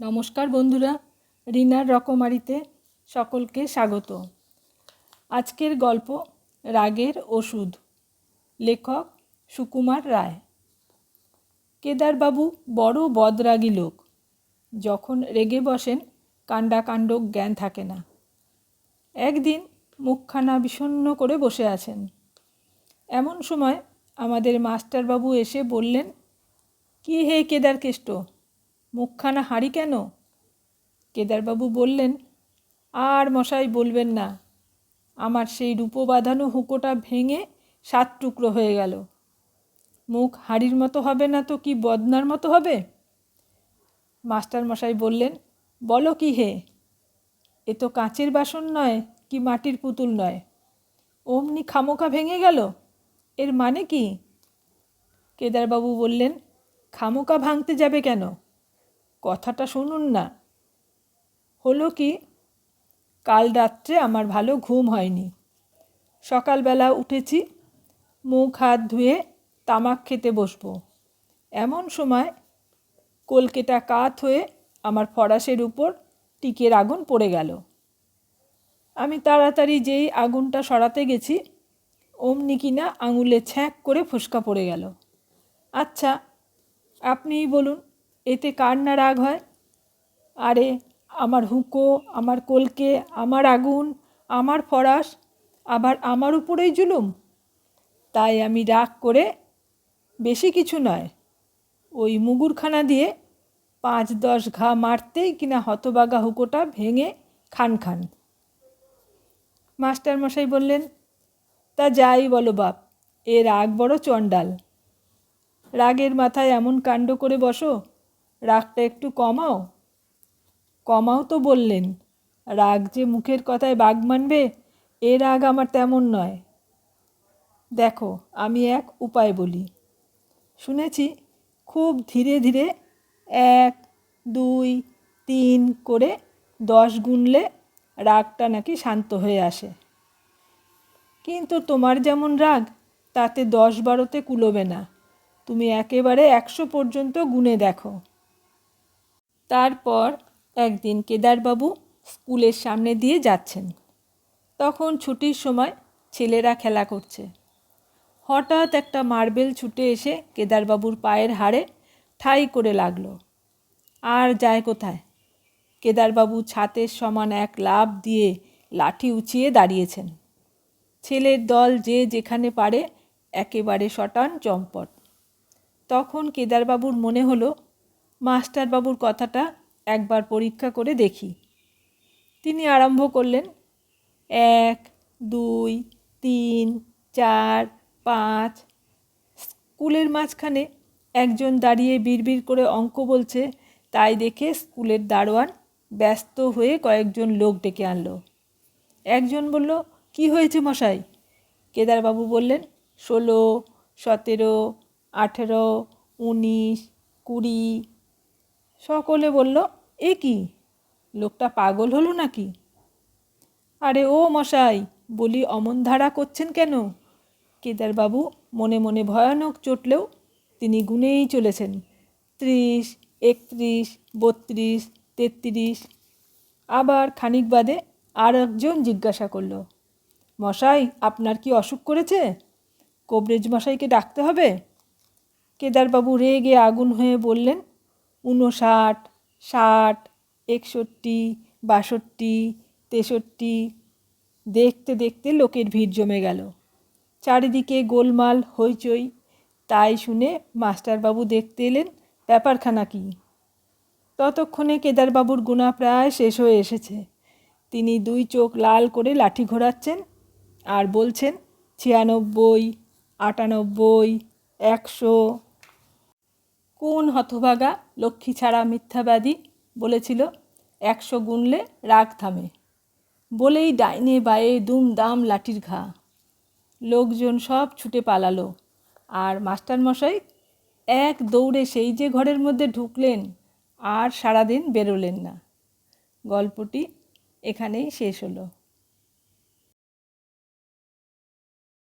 নমস্কার বন্ধুরা, রিনার রকমারিতে সকলকে স্বাগত। আজকের গল্প রাগের ওষুধ, লেখক সুকুমার রায়। কেদারবাবু বড় বদরাগী লোক, যখন রেগে বসেন কাণ্ডাকাণ্ড জ্ঞান থাকে না। একদিন মুখখানা বিষণ্ণ করে বসে আছেন। এমন সময় আমাদের মাস্টারবাবু এসে বললেন, কি হে কেদার কেষ্ট মুখখানা হাঁড়ি কেন? কেদারবাবু বললেন, আর মশাই বলবেন না, আমার সেই রূপো বাঁধানো হুঁকোটা ভেঙে সাত টুকরো হয়ে গেল। মুখ হাঁড়ির মতো হবে না তো কি বদনার মতো হবে? মাস্টার মশাই বললেন, বলো কি হে, এ তো কাঁচের বাসন নয় কি মাটির পুতুল নয়। অমনি খামোখা ভেঙে গেল, এর মানে কি? কেদারবাবু বললেন খামোকা ভাঙতে যাবে কেন? কথাটা শুনুন না। হলো কি, কাল রাত্রে আমার ভালো ঘুম হয়নি। সকালবেলা উঠেছি, মুখ হাত ধুয়ে তামাক খেতে বসবো। এমন সময় কলকেটা কাত হয়ে আমার ফরাসের উপর টিকের আগুন পড়ে গেল। আমি তাড়াতাড়ি যেই আগুনটা সরাতে গেছি, অমনি কিনা আঙুলে ছ্যাঁক করে ফুসকা পড়ে গেল। আচ্ছা আপনিই বলুন। এতে কার না রাগ হয়? আরে, আমার হুঁকো, আমার কলকে, আমার আগুন, আমার ফরাস, আবার আমার উপরেই জুলুম? তাই আমি রাগ করে বেশি কিছু নয়। ওই মুগুরখানা দিয়ে পাঁচ দশ ঘা মারতেই কিনা হতবাগা হুঁকোটা ভেঙে খান খান। মাস্টারমশাই বললেন, তা যাই বলো বাপ, এ রাগ বড় চণ্ডাল। রাগের মাথায় এমন কাণ্ড করে বসো রাগটা একটু কমাও। কমাও তো বললেন। রাগ যে মুখের কথায় বাঘ মানবে, এ রাগ আমার তেমন নয়। দেখো, আমি এক উপায় বলি। শুনেছি, খুব ধীরে ধীরে এক, দুই, তিন করে দশ গুনলে রাগটা নাকি শান্ত হয়ে আসে। কিন্তু তোমার যেমন রাগ, তাতে দশ বারোতে কুলোবে না। তুমি একেবারে একশো পর্যন্ত গুনে দেখো। তারপর একদিন কেদারবাবু স্কুলের সামনে দিয়ে যাচ্ছেন। তখন ছুটির সময় ছেলেরা খেলা করছে। হঠাৎ একটা মার্বেল ছুটে এসে কেদারবাবুর পায়ের হাড়ে ঠাই করে লাগল। আর যায় কোথায়? কেদারবাবু ছাতের সমান এক লাভ দিয়ে লাঠি উঁচিয়ে দাঁড়িয়েছেন। ছেলের দল যে যেখানে পারে একেবারে শটান চম্পট। তখন কেদারবাবুর মনে হলো মাস্টারবাবুর কথাটা একবার পরীক্ষা করে দেখি। তিনি আরম্ভ করলেন, এক, দুই, তিন, চার, পাঁচ। স্কুলের মাঝখানে একজন দাঁড়িয়ে বিড়বিড় করে অঙ্ক বলছে, তাই দেখে স্কুলের দারোয়ান ব্যস্ত হয়ে কয়েকজন লোক ডেকে আনলো। একজন বলল, কি হয়েছে মশাই? কেদারবাবু বললেন, ষোলো, সতেরো, আঠেরো, উনিশ, কুড়ি সকলে বলল, এ কি? লোকটা পাগল হলো নাকি? আরে ও মশাই, বলি অমন ধারা করছেন কেন? কেদারবাবু, মনে মনে ভয়ানক চটলেও তিনি গুনেই চলেছেন। ত্রিশ, একত্রিশ, বত্রিশ, তেত্রিশ। আবার খানিক বাদে আর একজন জিজ্ঞাসা করল, মশাই, আপনার কি অসুখ করেছে? কবরেজ মশাইকে ডাকতে হবে? কেদারবাবু রেগে আগুন হয়ে বললেন উনষাট ষাট, একষট্টি, বাষট্টি, তেষট্টি। দেখতে দেখতে লোকের ভিড় জমে গেল। চারিদিকে গোলমাল, হইচই। তাই শুনে মাস্টারবাবু দেখতে এলেন, ব্যাপারখানা কি? ততক্ষণে কেদারবাবুর গুণা প্রায় শেষ হয়ে এসেছে। তিনি দুই চোখ লাল করে লাঠি ঘোরাচ্ছেন আর বলছেন, ছিয়ানব্বই, আটানব্বই, একশো। কোন হতভাগা লক্ষ্মী ছাড়া মিথ্যাবাদী বলেছিল? একশো গুনলে রাগ থামে। বলেই ডাইনে বায়ে দুম দাম লাঠির ঘা। লোকজন সব ছুটে পালালো। আর মাস্টারমশাই এক দৌড়ে সেই যে ঘরের মধ্যে ঢুকলেন, আর সারাদিন বেরোলেন না। গল্পটি এখানেই শেষ হলো।